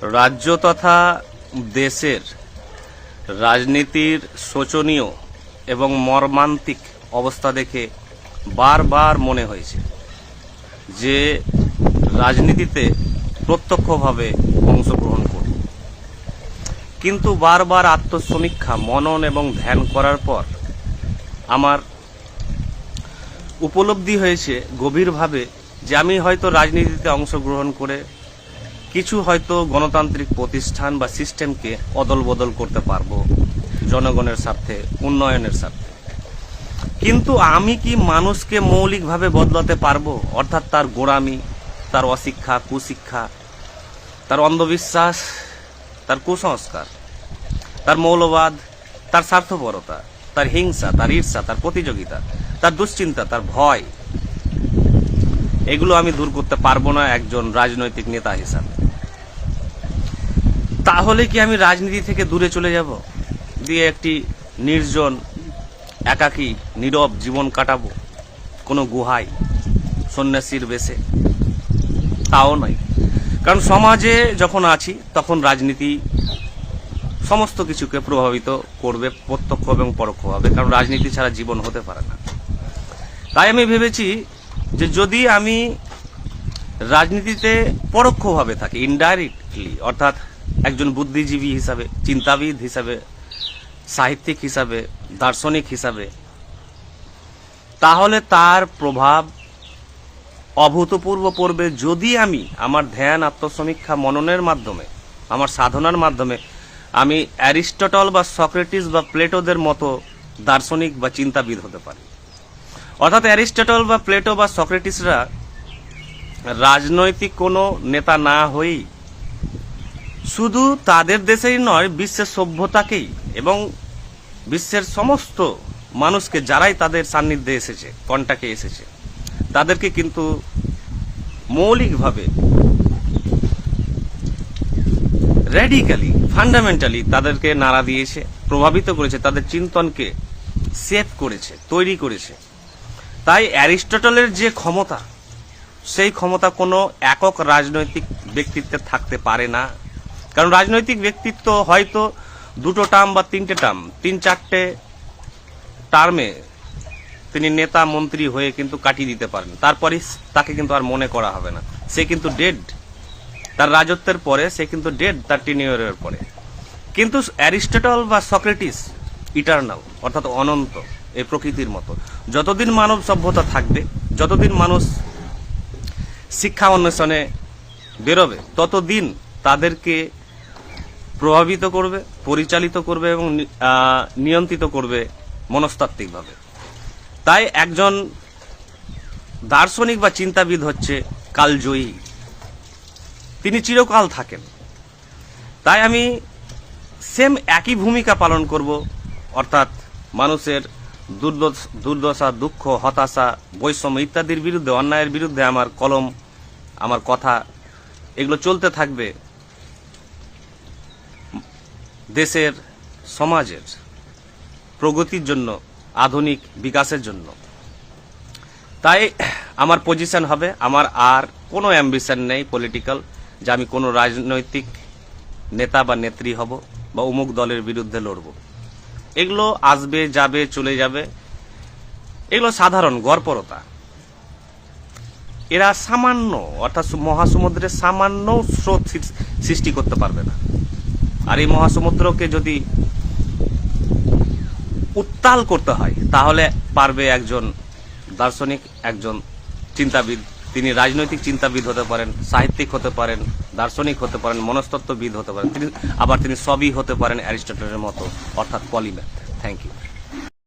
রাজ্য তথা দেশের রাজনীতির শোচনীয় এবং মর্মান্তিক অবস্থা দেখে বারবার মনে হয়েছে যে রাজনীতিতে প্রত্যক্ষভাবে অংশগ্রহণ করব। কিন্তু বারবার আত্মসমীক্ষা, মনন এবং ধ্যান করার পর আমার উপলব্ধি হয়েছে গভীরভাবে যে আমি হয়তো রাজনীতিতে অংশগ্রহণ করে কিছু হয়তো গণতান্ত্রিক প্রতিষ্ঠান বা সিস্টেমকে অদল বদল করতে পারব, জনগণের স্বার্থে, উন্নয়নের স্বার্থে। কিন্তু আমি কি মানুষকে মৌলিকভাবে বদলাতে পারব? অর্থাৎ তার গোড়ামি, তার অশিক্ষা, কুশিক্ষা, তার অন্ধবিশ্বাস, তার কুসংস্কার, তার মৌলবাদ, তার স্বার্থপরতা, তার হিংসা, তার ঈর্ষা, তার প্রতিযোগিতা, তার দুশ্চিন্তা, তার ভয়, এগুলো আমি দূর করতে পারব না একজন রাজনৈতিক নেতা হিসাবে। তাহলে কি আমি রাজনীতি থেকে দূরে চলে যাব? দিয়ে একটি নির্জন, একাকী, নীরব জীবন কাটাবো কোনো গুহায়, সন্ন্যাসীর বেশে। তাও নয়। কারণ সমাজে যখন আছি, তখন রাজনীতি সমস্ত কিছুকে প্রভাবিত করবে প্রত্যক্ষ এবং পরোক্ষভাবে। কারণ রাজনীতি ছাড়া জীবন হতে পারে না। তাই আমি ভেবেছি যে যদি আমি রাজনীতিতে পরোক্ষভাবে থাকি ইনডাইরেক্টলি অর্থাৎ একজন বুদ্ধিজীবী হিসাবে, চিন্তাবিদ হিসাবে, সাহিত্যিক হিসাবে, দার্শনিক হিসাবে, তাহলে তার প্রভাব অভূতপূর্ব পড়বে যদি আমি আমার ধ্যান, আত্মসমীক্ষা, মননের মাধ্যমে, আমার সাধনার মাধ্যমে, আমি অ্যারিস্টটল বা সক্রেটিস বা প্লেটোদের মতো দার্শনিক বা চিন্তাবিদ হতে পারি। অর্থাৎ অ্যারিস্টটল বা প্লেটো বা সক্রেটিসরা রাজনৈতিক কোনো নেতা না হয়েই শুধু তাদের দেশেই নয়, বিশ্বের সভ্যতাকেই এবং বিশ্বের সমস্ত মানুষকে যারাই তাদের সান্নিধ্যে এসেছে কন্টাকে এসেছে, তাদেরকে কিন্তু মৌলিকভাবে রেডিক্যালি ফান্ডামেন্টালি তাদেরকে নাড়া দিয়েছে, প্রভাবিত করেছে, তাদের চিন্তনকে সেভ করেছে, তৈরি করেছে। তাই অ্যারিস্টটলের যে ক্ষমতা, সেই ক্ষমতা কোনো একক রাজনৈতিক ব্যক্তিত্বে থাকতে পারে না। কারণ রাজনৈতিক ব্যক্তিত্ব হয়তো দুটো টার্ম বা তিনটে টার্ম, তিন চারটে টার্মে তিনি নেতা, মন্ত্রী হয়ে কিন্তু কাটিয়ে দিতে পারেন। তারপরে তাকে কিন্তু আর মনে করা হবে না। সে কিন্তু ডেড তার রাজত্বের পরে সে কিন্তু ডেড তার টিনিয়রের পরে। কিন্তু অ্যারিস্টটল বা সক্রেটিস ইটার্নাল অর্থাৎ অনন্ত, এই প্রকৃতির মতো। যতদিন মানব সভ্যতা থাকবে, যতদিন মানুষ শিক্ষা অন্বেষণে বেরোবে, ততদিন তাদেরকে প্রভাবিত করবে, পরিচালিত করবে এবং নিয়ন্ত্রিত করবে মনস্তাত্ত্বিকভাবে। তাই একজন দার্শনিক বা চিন্তাবিদ হচ্ছে কালজয়ী। তিনি চিরকাল থাকেন। তাই আমি সেম একই ভূমিকা পালন করব, অর্থাৎ মানুষের দুর্দশা, দুঃখ, হতাশা, বৈষম্য ইত্যাদির বিরুদ্ধে, অন্যায়ের বিরুদ্ধে আমার কলম, আমার কথা, এগুলো চলতে থাকবে। দেশের, সমাজের প্রগতির জন্য, আধুনিক বিকাশের জন্য। তাই আমার পজিশন হবে, আমার আর কোনো অ্যাম্বিশন নেই পলিটিক্যাল যে আমি কোনো রাজনৈতিক নেতা বা নেত্রী হব বা অমুক দলের বিরুদ্ধে লড়ব। এগুলো আসবে, যাবে, চলে যাবে। এগুলো সাধারণ গর্বরতা এরা সামান্য, অর্থাৎ মহাসমুদ্রের সামান্য স্রোত সৃষ্টি করতে পারবে না। আর এই মহাসমুদ্রকে যদি উত্তাল করতে হয়, তাহলে পারবে একজন দার্শনিক, একজন চিন্তাবিদ। তিনি রাজনৈতিক চিন্তাবিদ হতে পারেন, সাহিত্যিক হতে পারেন, দার্শনিক হতে পারেন, মনস্তত্ত্ববিদ হতে পারেন। তিনি আবার তিনি সবই হতে পারেন অ্যারিস্টটলের মতো, অর্থাৎ পলিম্যাথ। Thank you